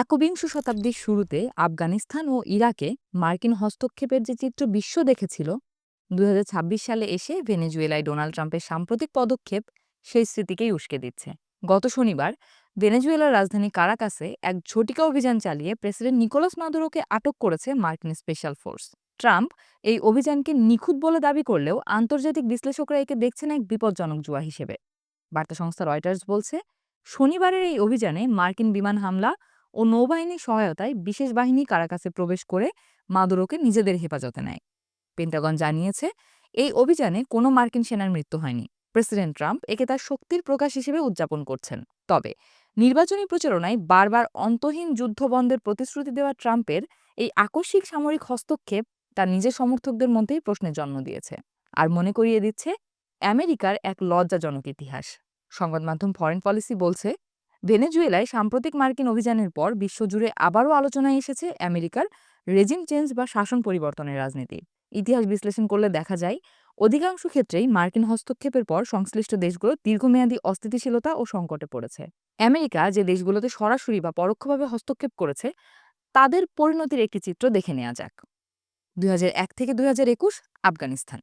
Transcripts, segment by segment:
একবিংশ শতাব্দীর শুরুতে আফগানিস্তান ও ইরাকে মার্কিন হস্তক্ষেপের যে চিত্র বিশ্ব দেখেছিল দু সালে এসে ভেনেজুয়েলায় ডোনাল্ড ট্রাম্পের সাম্প্রতিক পদক্ষেপ সেই স্মৃতিকেই উস্কে দিচ্ছে। গত শনিবার ভেনেজুয়েলার রাজধানী কারাকাসে এক ঝটিকা অভিযান চালিয়ে প্রেসিডেন্ট নিকোলাস মাদুরোকে আটক করেছে মার্কিন স্পেশাল ফোর্স। ট্রাম্প এই অভিযানকে নিখুঁত বলে দাবি করলেও আন্তর্জাতিক বিশ্লেষকরা একে দেখছেন এক বিপজ্জনক জুয়া হিসেবে। বার্তা সংস্থা রয়টার্স বলছে, শনিবারের এই অভিযানে মার্কিন বিমান হামলা ও নৌবাহিনীর সহায়তায় বিশেষ বাহিনী কারাকাসে প্রবেশ করে মাদুরোকে নিজেদের হেফাজতে নেয়। পেন্টাগন জানিয়েছে, এই অভিযানে কোনো মার্কিন সেনার মৃত্যু হয়নি। প্রেসিডেন্ট ট্রাম্প একে তার শক্তির প্রকাশ হিসেবে উদযাপন করছেন। তবে নির্বাচনী প্রচারণায় বারবার অন্তহীন যুদ্ধবন্ধের প্রতিশ্রুতি দেওয়া ট্রাম্পের এই আকস্মিক সামরিক হস্তক্ষেপ তার নিজের সমর্থকদের মধ্যেই প্রশ্নের জন্ম দিয়েছে। আর মনে করিয়ে দিচ্ছে, আমেরিকার এক লজ্জাজনক ইতিহাস। সংবাদ মাধ্যম ফরেন পলিসি বলছে ভেনেজুয়েলায় সাম্প্রতিক মার্কিন অভিযানের পর বিশ্বজুড়ে আবারও আলোচনায় এসেছে আমেরিকার রেজিম চেঞ্জ বা শাসন পরিবর্তনের রাজনীতি। ইতিহাস বিশ্লেষণ করলে দেখা যায়, অধিকাংশ ক্ষেত্রেই মার্কিন হস্তক্ষেপের পর সংশ্লিষ্ট দেশগুলো দীর্ঘমেয়াদী অস্থিতিশীলতা ও সংকটে পড়েছে। আমেরিকা যে দেশগুলোতে সরাসরি বা পরোক্ষভাবে হস্তক্ষেপ করেছে, তাদের পরিণতির একটি চিত্র দেখে নেওয়া যাক। দুই হাজার এক থেকে দুই হাজার একুশ আফগানিস্তান।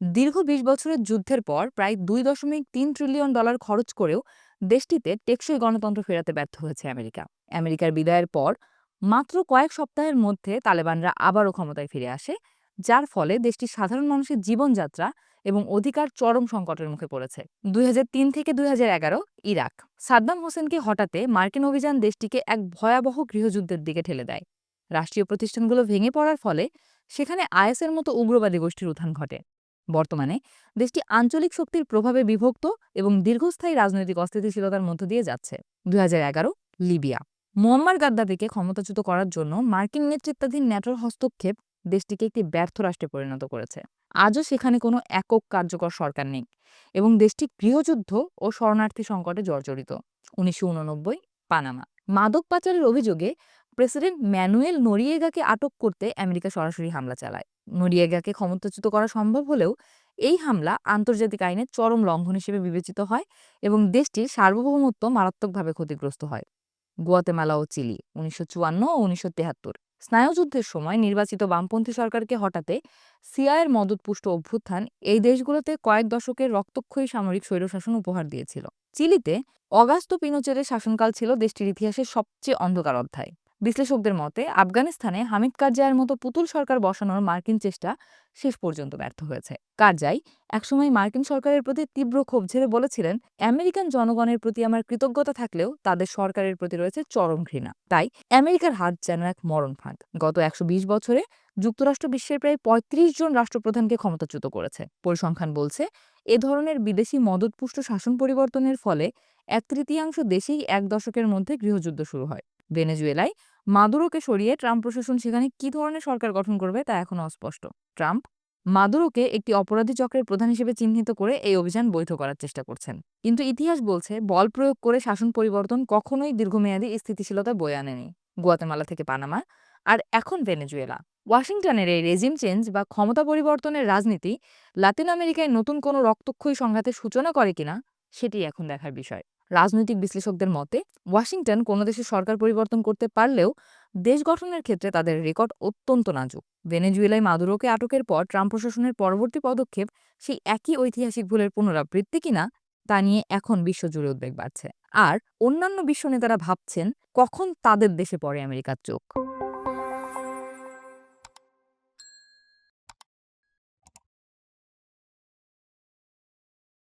দীর্ঘ বিশ বছরের যুদ্ধের পর প্রায় দুই দশমিক তিন ট্রিলিয়ন ডলার খরচ করেও দেশটিতে টেকসই গণতন্ত্র ফেরাতে ব্যর্থ হয়েছে আমেরিকা। আমেরিকার বিদায়ের পর মাত্র কয়েক সপ্তাহের মধ্যে তালেবানরা আবারও ক্ষমতায় ফিরে আসে, যার ফলে দেশটির সাধারণ মানুষের জীবনযাত্রা এবং অধিকার চরম সংকটের মুখে পড়েছে। দুই হাজার তিন থেকে দুই হাজার এগারো ইরাক, সাদ্দাম হোসেনকে হঠাতে মার্কিন অভিযান দেশটিকে এক ভয়াবহ গৃহযুদ্ধের দিকে ঠেলে দেয়। রাষ্ট্রীয় প্রতিষ্ঠানগুলো ভেঙে পড়ার ফলে সেখানে আইএসের মতো উগ্রবাদী গোষ্ঠীর উত্থান ঘটে। বর্তমানে। দেশটি আঞ্চলিক শক্তির প্রভাবে বিভক্ত এবং দীর্ঘস্থায়ী রাজনৈতিক অস্থিতিশীলতার মধ্য দিয়ে যাচ্ছে। দুই হাজার এগারো, লিবিয়া। মোয়াম্মার গাদ্দাফিকে ক্ষমতাচ্যুত করার জন্য মার্কিন নেতৃত্বাধীন ন্যাটোর হস্তক্ষেপ দেশটিকে একটি ব্যর্থ রাষ্ট্রে পরিণত করেছে। আজও সেখানে কোনো একক কার্যকর সরকার নেই এবং দেশটি গৃহযুদ্ধ ও শরণার্থী সংকটে জর্জরিত। উনিশশো পানামা। মাদক পাচারের অভিযোগে প্রেসিডেন্ট ম্যানুয়েল নরিয়েগাকে আটক করতে আমেরিকা সরাসরি হামলা চালায়। নরিয়েগাকে ক্ষমতাচ্যুত করা সম্ভব হলেও এই হামলা আন্তর্জাতিক আইনের চরম লঙ্ঘন হিসেবে বিবেচিত হয় এবং দেশটির সার্বভৌমত্ব মারাত্মকভাবে ক্ষতিগ্রস্ত হয়। গুয়াতেমালা ও চিলি, উনিশশো চুয়ান্ন ও উনিশশো তেহাত্তর। স্নায়ুযুদ্ধের সময় নির্বাচিত বামপন্থী সরকারকে হটাতে সিআইয়ের মদতপুষ্ট অভ্যুত্থান এই দেশগুলোতে কয়েক দশকের রক্তক্ষয়ী সামরিক স্বৈরশাসন উপহার দিয়েছিল। চিলিতে অগাস্তো পিনোচেরের শাসনকাল ছিল দেশটির ইতিহাসের সবচেয়ে অন্ধকার অধ্যায়। বিশ্লেষকদের মতে, আফগানিস্তানে হামিদ কারজাইয়ের মতো পুতুল সরকার বসানোর মার্কিন চেষ্টা শেষ পর্যন্ত ব্যর্থ হয়েছে। কারজাই একসময় মার্কিন সরকারের প্রতি তীব্র ক্ষোভ ঝেড়ে বলেছিলেন, আমেরিকান জনগণের প্রতি আমার কৃতজ্ঞতা থাকলেও তাদের সরকারের প্রতি রয়েছে চরম ঘৃণা। তাই আমেরিকার হাত যেন এক মরণ ফাঁদ। গত একশো বিশ বছরে যুক্তরাষ্ট্র বিশ্বের প্রায় ৩৫ জন রাষ্ট্রপ্রধানকে ক্ষমতাচ্যুত করেছে। পরিসংখ্যান বলছে, এ ধরনের বিদেশি মদতপুষ্ট শাসন পরিবর্তনের ফলে এক তৃতীয়াংশ দেশেই এক দশকের মধ্যে গৃহযুদ্ধ শুরু হয়। ভেনেজুয়েলায়। মাদুরোকে সরিয়ে ট্রাম্প প্রশাসন সেখানে কি ধরনের সরকার গঠন করবে তা এখনও অস্পষ্ট। ট্রাম্প মাদুরোকে একটি অপরাধী চক্রের প্রধান হিসেবে চিহ্নিত করে এই অভিযান বৈধ করার চেষ্টা করছেন। কিন্তু ইতিহাস বলছে, বল প্রয়োগ করে শাসন পরিবর্তন কখনোই দীর্ঘমেয়াদী স্থিতিশীলতা বয়ে আনেনি গুয়াতেমালা থেকে পানামা। আর এখন ভেনেজুয়েলা। ওয়াশিংটনের এই রেজিম চেঞ্জ বা ক্ষমতা পরিবর্তনের রাজনীতি লাতিন আমেরিকায় নতুন কোনো রক্তক্ষয়ী সংঘাতের সূচনা করে কিনা, সেটি এখন দেখার বিষয়। রাজনৈতিক বিশ্লেষকদের মতে, ওয়াশিংটন কোনো দেশের সরকার পরিবর্তন করতে পারলেও দেশ গঠনের ক্ষেত্রে তাদের রেকর্ড অত্যন্ত নাজুক। ভেনেজুয়েলায় মাদুরোকে আটকের পর ট্রাম্প প্রশাসনের পরবর্তী পদক্ষেপ সেই একই ঐতিহাসিক ভুলের পুনরাবৃত্তি কিনা, তা নিয়ে এখন বিশ্বজুড়ে উদ্বেগ বাড়ছে। আর অন্যান্য বিশ্ব নেতারা ভাবছেন, কখন তাদের দেশে পড়ে আমেরিকার চোখ?